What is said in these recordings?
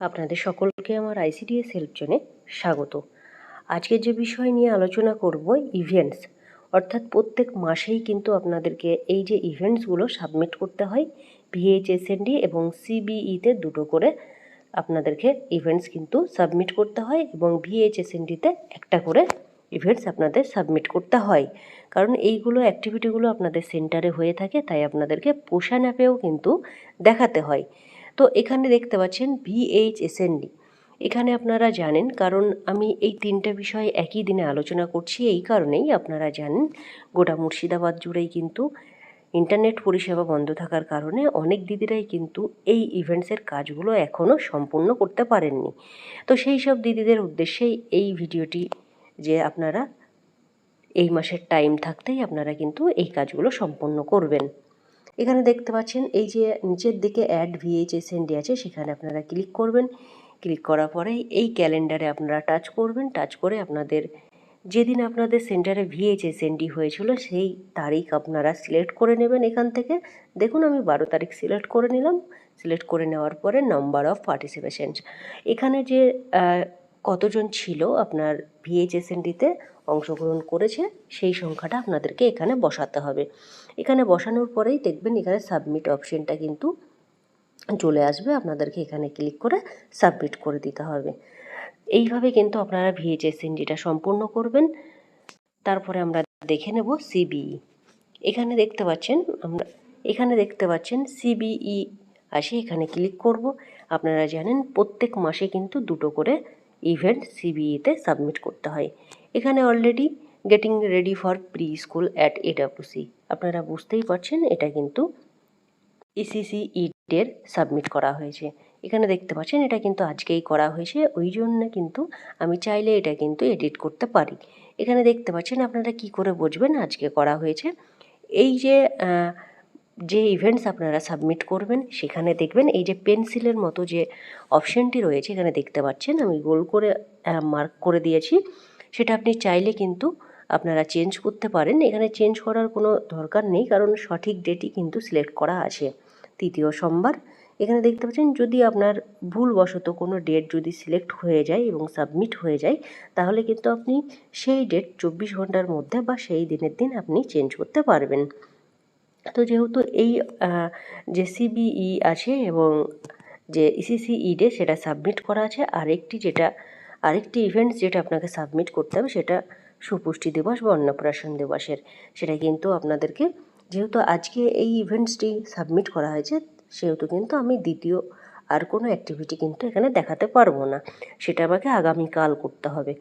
আপনাদের সকলকে আমার আইসিডিএস হেল্প জোনে স্বাগত। আজকের যে বিষয় নিয়ে আলোচনা করব ইভেন্টস অর্থাৎ প্রত্যেক মাসেই কিন্তু আপনাদেরকে এই যে ইভেন্টসগুলো সাবমিট করতে হয় ভিএইচএসএনডি এবং সিবিইতে দুটো করে আপনাদেরকে ইভেন্টস কিন্তু সাবমিট করতে হয় এবং ভিএইচএসএনডিতে একটা করে ইভেন্টস আপনাদের সাবমিট করতে হয়। কারণ এইগুলো অ্যাক্টিভিটিগুলো আপনাদের সেন্টারে হয়ে থাকে, তাই আপনাদেরকে পোষা অ্যাপেও কিন্তু দেখাতে হয়। তো এখানে দেখতে পাচ্ছেন ভিএইচএসএনডি এখানে আপনারা জানেন, কারণ আমি এই তিনটে বিষয় একই দিনে আলোচনা করছি, এই কারণেই আপনারা জানেন, গোটা মুর্শিদাবাদ জুড়েই কিন্তু ইন্টারনেট পরিষেবা বন্ধ থাকার কারণে অনেক দিদিরাই কিন্তু এই ইভেন্টসের কাজগুলো এখনও সম্পূর্ণ করতে পারেননি। তো সেই সব দিদিদের উদ্দেশ্যেই এই ভিডিওটি যে আপনারা এই মাসের টাইম থাকতেই আপনারা কিন্তু এই কাজগুলো সম্পন্ন করবেন। এখানে দেখতে পাচ্ছেন, এই যে নিচের দিকে অ্যাড ভিএইচএসএনডি আছে, সেখানে আপনারা ক্লিক করবেন। ক্লিক করার পরে এই ক্যালেন্ডারে আপনারা টাচ করবেন। টাচ করে আপনাদের, যেদিন আপনাদের সেন্টারে ভিএইচএসএনডি হয়েছিল, সেই তারিখ আপনারা সিলেক্ট করে নেবেন এখান থেকে। দেখুন, আমি বারো তারিখ সিলেক্ট করে নিলাম। সিলেক্ট করে নেওয়ার পরে নাম্বার অফ পার্টিসিপেশনস এখানে যে কতজন ছিল আপনার ভিএইচএসএনডিতে অংশগ্রহণ করেছে, সেই সংখ্যাটা আপনাদেরকে এখানে বসাতে হবে। এখানে বসানোর পরেই দেখবেন এখানে সাবমিট অপশনটা কিন্তু চলে আসবে। আপনাদেরকে এখানে ক্লিক করে সাবমিট করে দিতে হবে। এইভাবে কিন্তু আপনারা ভিএইচএসএনডিটা সম্পূর্ণ করবেন। তারপরে আমরা দেখে নেব সিবিই এখানে দেখতে পাচ্ছেন আমরা, এখানে দেখতে পাচ্ছেন সিবিই আসে, এখানে ক্লিক করব। আপনারা জানেন প্রত্যেক মাসে কিন্তু দুটো করে ইভেন্ট সিবিইতে সাবমিট করতে হয়। এখানে already getting ready for pre school at AWC আপনারা বুঝতেই পারছেন, এটা কিন্তু ইসিসি ইডের সাবমিট করা হয়েছে। এখানে দেখতে পাচ্ছেন, এটা কিন্তু আজকেই করা হয়েছে, ওই জন্য কিন্তু আমি চাইলে এটা কিন্তু এডিট করতে পারি। এখানে দেখতে পাচ্ছেন, আপনারা কি করে বুঝবেন আজকে করা হয়েছে? এই যে যে ইভেন্টস আপনারা সাবমিট করবেন, সেখানে দেখবেন এই যে পেন্সিলের মতো যে অপশানটি রয়েছে, এখানে দেখতে পাচ্ছেন, আমি গোল করে মার্ক করে দিয়েছি। সেটা আপনি চাইলে কিন্তু আপনারা চেঞ্জ করতে পারেন। এখানে চেঞ্জ করার কোনো দরকার নেই, কারণ সঠিক ডেটই কিন্তু সিলেক্ট করা আছে। তৃতীয় সোমবার, এখানে দেখতে পাচ্ছেন, যদি আপনার ভুলবশত কোনো ডেট যদি সিলেক্ট হয়ে যায় এবং সাবমিট হয়ে যায়, তাহলে কিন্তু আপনি সেই ডেট চব্বিশ ঘণ্টার মধ্যে বা সেই দিনের দিন আপনি চেঞ্জ করতে পারবেন। তো যেহেতু এই যে সিবিই আছে এবং যে ইসিসি ইডে সেটা সাবমিট করা আছে, আরেকটি যেটা, আরেকটি ইভেন্টস যেটা আপনাকে সাবমিট করতে হবে সেটা সুপুষ্টি দিবস বা অন্নপ্রাশন দিবসের। সেটা কিন্তু আপনাদেরকে, যেহেতু আজকে এই ইভেন্টসটি সাবমিট করা হয়েছে, সেহেতু কিন্তু আমি দ্বিতীয় আর কোনো অ্যাক্টিভিটি কিন্তু এখানে দেখাতে পারব না। সেটা আমাকে আগামীকাল করতে হবে।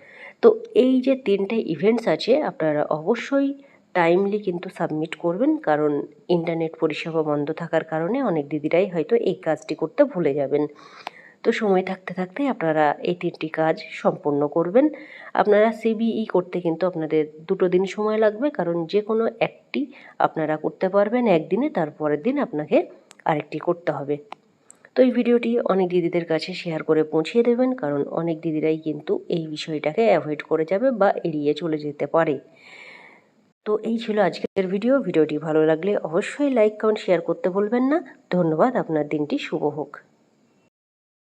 তো এই যে তিনটে ইভেন্টস আছে, আপনারা অবশ্যই টাইমলি কিন্তু সাবমিট করবেন, কারণ ইন্টারনেট পরিষেবা বন্ধ থাকার কারণে অনেক দিদিরাই হয়তো এই কাজটি করতে ভুলে যাবেন। তো সময় থাকতে থাকতে আপনারা এই তিনটি কাজ সম্পন্ন করবেন। আপনারা সিবিই করতে কিন্তু আপনাদের দুটো দিন সময় লাগবে, কারণ যে কোনো একটি আপনারা করতে পারবেন একদিনে, তারপরের দিন আপনাকে আরেকটি করতে হবে। তো এই ভিডিওটি অনেক দিদিদের কাছে শেয়ার করে পৌঁছিয়ে দেবেন, কারণ অনেক দিদিরাই কিন্তু এই বিষয়টাকে অ্যাভয়েড করে যাবে বা এড়িয়ে চলে যেতে পারে। তো এই ছিল আজকের ভিডিও ভিডিওটি ভালো লাগলে অবশ্যই লাইক কমেন্ট শেয়ার করতে ভুলবেন না। ধন্যবাদ, আপনার দিনটি শুভ হোক।